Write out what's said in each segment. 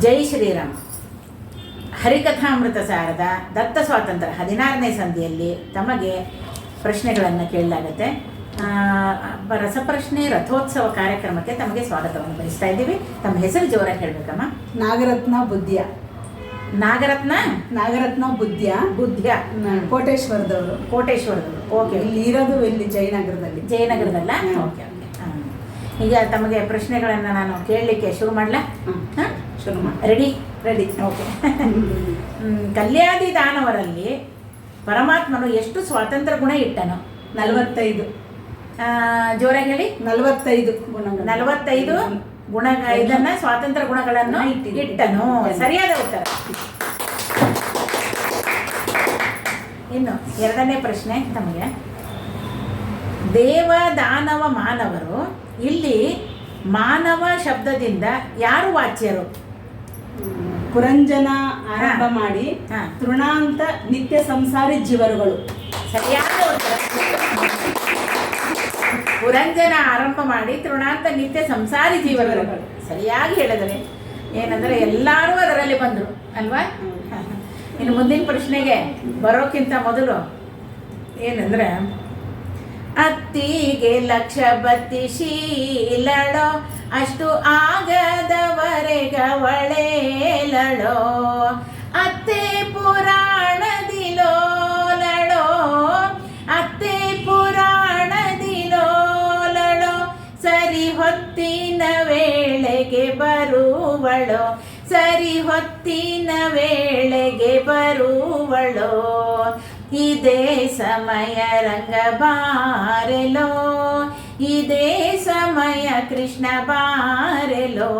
ಜೈ ಶ್ರೀರಾಮ್. ಹರಿಕಥಾಮೃತ ಸಾರದ ದತ್ತ ಸ್ವಾತಂತ್ರ್ಯ ಹದಿನಾರನೇ ಸಂಧಿಯಲ್ಲಿ ತಮಗೆ ಪ್ರಶ್ನೆಗಳನ್ನು ಕೇಳಲಾಗುತ್ತೆ. ರಸಪ್ರಶ್ನೆ ರಥೋತ್ಸವ ಕಾರ್ಯಕ್ರಮಕ್ಕೆ ತಮಗೆ ಸ್ವಾಗತವನ್ನು ಬಯಸ್ತಾ ಇದ್ದೀವಿ. ತಮ್ಮ ಹೆಸರು ಜೋರಾಗಿ ಹೇಳಬೇಕಮ್ಮ? ನಾಗರತ್ನ ಬುದ್ಧಿಯ. ನಾಗರತ್ನ? ನಾಗರತ್ನ ಬುದ್ಧ್ಯ. ಬುದ್ಧ್ಯ. ಕೋಟೇಶ್ವರದವರು. ಕೋಟೇಶ್ವರದವರು. ಓಕೆ. ಇಲ್ಲಿ ಇರೋದು ಇಲ್ಲಿ ಜಯನಗರದಲ್ಲಿ. ಜಯನಗರದಲ್ಲ. Okay okay. ಈಗ ತಮಗೆ ಪ್ರಶ್ನೆಗಳನ್ನು ನಾನು ಕೇಳಲಿಕ್ಕೆ ಶುರು ಮಾಡಲಾ. ಹಾಂ ಶುರು ಮಾಡಿ. ರೆಡಿ ರೆಡಿ ಓಕೆ ಕಲ್ಯಾದಿ ದಾನವರಲ್ಲಿ ಪರಮಾತ್ಮನು ಎಷ್ಟು ಸ್ವಾತಂತ್ರ್ಯ ಗುಣ ಇಟ್ಟನು? ನಲವತ್ತೈದು. ಜೋರಾಗಿ ಹೇಳಿ. ನಲವತ್ತೈದು ಗುಣಗಳು. ನಲವತ್ತೈದು ಗುಣ ಇದನ್ನ ಸ್ವಾತಂತ್ರ್ಯ ಗುಣಗಳನ್ನು. ಇಟ್ಟನು? ಸರಿಯಾದ ಉತ್ತರ. ಇನ್ನು ಎರಡನೇ ಪ್ರಶ್ನೆ ತಮಗೆ. ದೇವ ದಾನವ ಮಾನವರು ಇಲ್ಲಿ ಮಾನವ ಶಬ್ದದಿಂದ ಯಾರು ವಾಚ್ಯರು? ಪುರಂಜನ ಆರಂಭ ಮಾಡಿ ಹಾ. ತೃಣಾಂತ ನಿತ್ಯ ಸಂಸಾರಿ ಜೀವರುಗಳು. ಸರಿಯಾದ ಪುರಂಜನ ಆರಂಭ ಮಾಡಿ ತೃಣಾಂತ ನಿತ್ಯ ಸಂಸಾರಿ ಜೀವನಗಳು ಸರಿಯಾಗಿ ಹೇಳಿದರೆ ಏನಂದ್ರೆ ಎಲ್ಲರೂ ಅದರಲ್ಲಿ ಬಂದರು ಅಲ್ವಾ? ಇನ್ನು ಮುಂದಿನ ಪ್ರಶ್ನೆಗೆ ಬರೋಕ್ಕಿಂತ ಮೊದಲು ಏನಂದ್ರೆ ಅತ್ತಿಗೆ ಲಕ್ಷ ಬತ್ತಿ ಶೀಲಳೋ, ಅಷ್ಟು ಆಗದವರೆಗವಳೇಲಳೋ ಅತ್ತೆ ಪುರಾಣದಿಲೋಲಳೋ ಅತ್ತೆ ಪುರಾಣದಿಲೋಲಳೋ ಸರಿ ಹೊತ್ತಿನ ವೇಳೆಗೆ ಬರುವಳೋ, ಸರಿ ಹೊತ್ತಿನ ವೇಳೆಗೆ ಬರುವಳೋ. ಇದೇ ಸಮಯ ರಂಗ ಬಾರೆಲೋ ಇದೇ ಸಮಯ ಕೃಷ್ಣ ಬಾರೆಲೋ.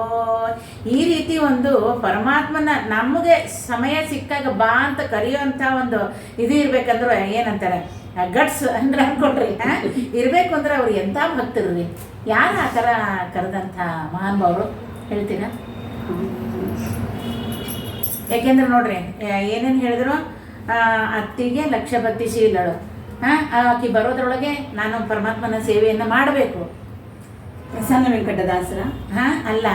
ಈ ರೀತಿ ಒಂದು ಪರಮಾತ್ಮನ ನಮಗೆ ಸಮಯ ಸಿಕ್ಕಾಗ ಬಾ ಅಂತ ಕರೆಯುವಂಥ ಒಂದು ಇದು ಇರ್ಬೇಕಂದ್ರೆ ಏನಂತಾರೆ? ಗಟ್ಸ್ ಅಂದ್ರೆ ಅನ್ಕೊಂಡ್ರಿ ಇರಬೇಕು ಅಂದ್ರೆ ಅವ್ರು ಎಂಥ ಭಕ್ತರು ರೀ? ಯಾರು ಆ ಥರ ಕರೆದಂಥ ಮಹಾನುಭಾವರು ಹೇಳ್ತೀರಾ? ಯಾಕೆಂದ್ರೆ ನೋಡ್ರಿ ಏನೇನು ಹೇಳಿದ್ರು? ಅತ್ತಿಗೆ ಲಕ್ಷ ಬತ್ತಿ ಶೀಲಳು. ಹಾಂ ಆಕೆ ಬರೋದ್ರೊಳಗೆ ನಾನು ಪರಮಾತ್ಮನ ಸೇವೆಯನ್ನು ಮಾಡಬೇಕು. ಪ್ರಸನ್ನ ವೆಂಕಟದಾಸರ? ಹಾ ಅಲ್ಲ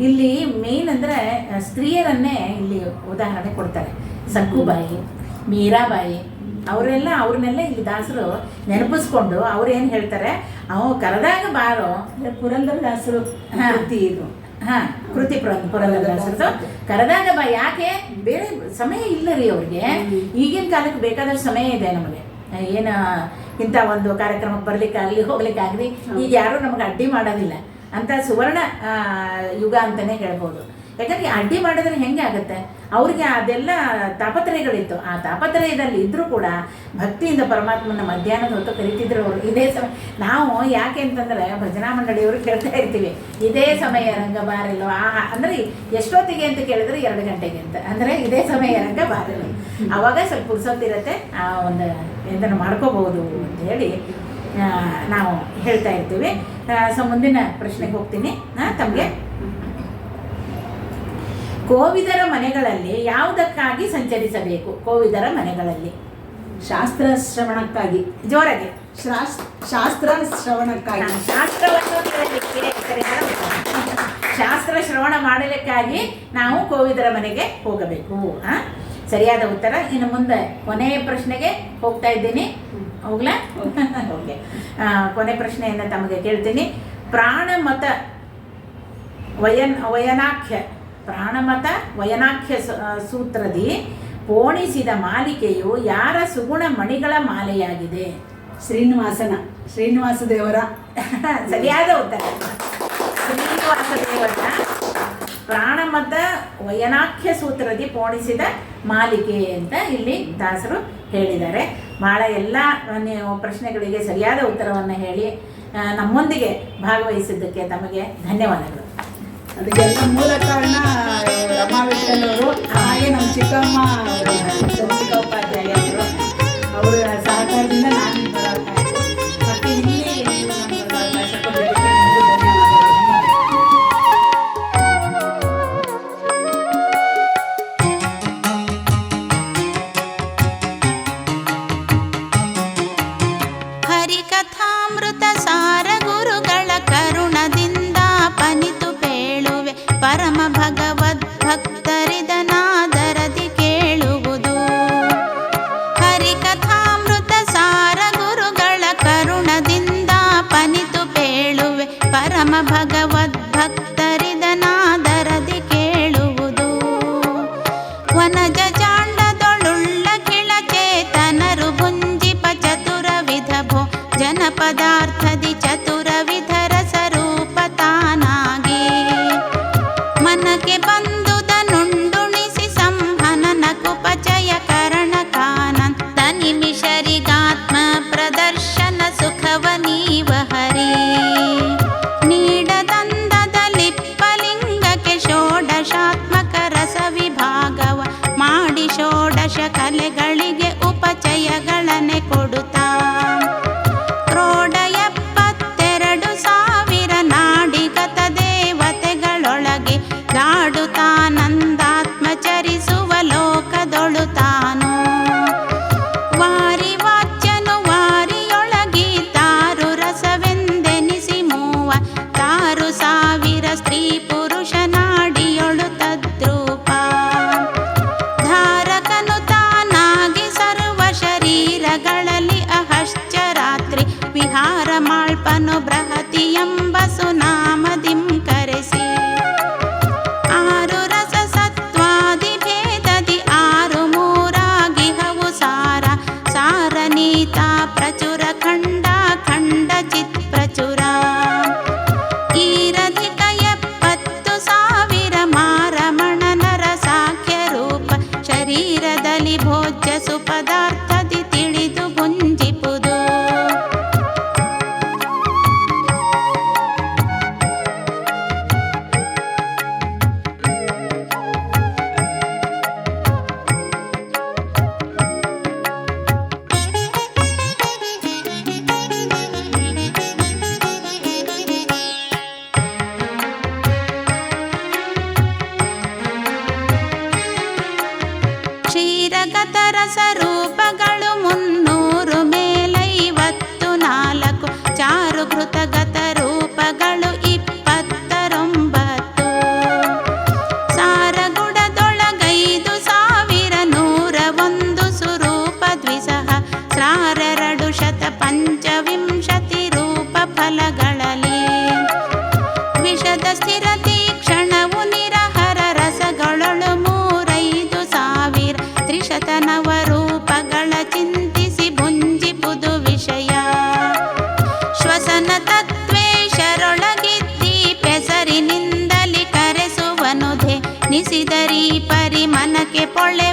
ಇಲ್ಲಿ ಮೇನ್ ಅಂದ್ರೆ ಸ್ತ್ರೀಯರನ್ನೇ ಇಲ್ಲಿ ಉದಾಹರಣೆ ಕೊಡ್ತಾರೆ. ಸಕ್ಕುಬಾಯಿ ಮೀರಾಬಾಯಿ ಅವರೆಲ್ಲ ಅವ್ರನ್ನೆಲ್ಲ ಇಲ್ಲಿ ದಾಸರು ನೆನಪಿಸ್ಕೊಂಡು ಅವ್ರು ಏನು ಹೇಳ್ತಾರೆ? ಅವು ಕರೆದಾಗ ಬಾರೋ. ಪುರಂದರ ದಾಸರು ಇದು. ಹಾ, ಕೃತಿ ಪುರ- ಪುರಂದರದಾಸರದು ಕರೆದಾಗ ಬಾ ಯಾಕೆ ಬೇರೆ ಸಮಯ ಇಲ್ಲ ರೀ ಅವ್ರಿಗೆ. ಈಗಿನ ಕಾಲಕ್ಕೆ ಬೇಕಾದಷ್ಟು ಸಮಯ ಇದೆ ನಮಗೆ. ಏನು ಇಂಥ ಒಂದು ಕಾರ್ಯಕ್ರಮಕ್ಕೆ ಬರ್ಲಿಕ್ಕಾಗಲಿ ಹೋಗ್ಲಿಕ್ಕಾಗಲಿ ಈಗ ಯಾರೂ ನಮಗೆ ಅಡ್ಡಿ ಮಾಡೋದಿಲ್ಲ. ಅಂತ ಸುವರ್ಣ ಯುಗ ಅಂತಲೇ ಹೇಳ್ಬೋದು. ಯಾಕಂದ್ರೆ ಅಡ್ಡಿ ಮಾಡಿದ್ರೆ ಹೆಂಗೆ ಆಗುತ್ತೆ? ಅವ್ರಿಗೆ ಅದೆಲ್ಲ ತಾಪತ್ರಯಗಳಿತ್ತು. ಆ ತಾಪತ್ರಯದಲ್ಲಿ ಇದ್ದರೂ ಕೂಡ ಭಕ್ತಿಯಿಂದ ಪರಮಾತ್ಮನ ಮಧ್ಯಾಹ್ನದ ಹೊತ್ತು ಕರಿತಿದ್ರು ಅವರು. ಇದೇ ಸಮಯ ನಾವು ಯಾಕೆ ಅಂತಂದ್ರೆ ಭಜನಾ ಮಂಡಳಿಯವರು ಕೇಳ್ತಾ ಇರ್ತೀವಿ. ಇದೇ ಸಮಯ ರಂಗ ಬಾರಲ್ಲೋ ಆ ಅಂದರೆ ಎಷ್ಟೊತ್ತಿಗೆ ಅಂತ ಕೇಳಿದ್ರೆ ಎರಡು ಗಂಟೆಗೆ ಅಂತ. ಅಂದರೆ ಇದೇ ಸಮಯ ರಂಗ ಬಾರಲ್ಲ ಅವಾಗ ಸ್ವಲ್ಪ ಪುರ್ಸೊತ್ತಿರತ್ತೆ ಆ ಒಂದು ಇದನ್ನು ಮಾಡ್ಕೋಬಹುದು ಅಂತ ಹೇಳಿ ನಾವು ಹೇಳ್ತಾ ಇರ್ತೀವಿ. ಸೊ ಮುಂದಿನ ಪ್ರಶ್ನೆಗೆ ಹೋಗ್ತೀನಿ. ತಮಗೆ? ಕೋವಿದರ ಮನೆಗಳಲ್ಲಿ ಯಾವುದಕ್ಕಾಗಿ ಸಂಚರಿಸಬೇಕು? ಕೋವಿದರ ಮನೆಗಳಲ್ಲಿ. ಶಾಸ್ತ್ರ ಶ್ರವಣಕ್ಕಾಗಿ. ಜೋರಾಗಿ. ಶಾಸ್- ಶಾಸ್ತ್ರ ಶ್ರವಣಕ್ಕಾಗಿ. ನಾನು ಶಾಸ್ತ್ರವನ್ನು ಶಾಸ್ತ್ರ ಶ್ರವಣ ಮಾಡಲಿಕ್ಕಾಗಿ ನಾವು ಕೋವಿದರ ಮನೆಗೆ ಹೋಗಬೇಕು. ಆ? ಸರಿಯಾದ ಉತ್ತರ. ಇನ್ನು ಮುಂದೆ ಕೊನೆಯ ಪ್ರಶ್ನೆಗೆ ಹೋಗ್ತಾ ಇದ್ದೀನಿ. ಹೋಗ್ಲಾ? ಓಕೆ. ಕೊನೆ ಪ್ರಶ್ನೆಯನ್ನು ತಮಗೆ ಕೇಳ್ತೀನಿ. ಪ್ರಾಣಮತ ವಯನ್ ವಯನಾಖ್ಯ. ಪ್ರಾಣಮತ ವಯನಾಖ್ಯ ಸೂತ್ರದಿ ಪೋಣಿಸಿದ ಮಾಲಿಕೆಯು ಯಾರ ಸುಗುಣ ಮಣಿಗಳ ಮಾಲೆಯಾಗಿದೆ? ಶ್ರೀನಿವಾಸನ. ಶ್ರೀನಿವಾಸ ದೇವರ. ಸರಿಯಾದ ಉತ್ತರ. ಶ್ರೀನಿವಾಸ ದೇವರ ಪ್ರಾಣಮತ ವಯನಾಖ್ಯ ಸೂತ್ರದಿ ಪೋಣಿಸಿದ ಮಾಲಿಕೆ ಅಂತ ಇಲ್ಲಿ ದಾಸರು ಹೇಳಿದ್ದಾರೆ. ಬಹಳ ಎಲ್ಲ ಪ್ರಶ್ನೆಗಳಿಗೆ ಸರಿಯಾದ ಉತ್ತರವನ್ನು ಹೇಳಿ ನಮ್ಮೊಂದಿಗೆ ಭಾಗವಹಿಸಿದ್ದಕ್ಕೆ ತಮಗೆ ಧನ್ಯವಾದಗಳು. ಅದಕ್ಕೆಲ್ಲ ಮೂಲ ಕಾರಣ ರಮಾ ವಿಠಲ್ ಅವರು ಹಾಗೆ ನಮ್ಮ ಚಿಕ್ಕಮ್ಮ సతియంబసునా zero zero. के पड़े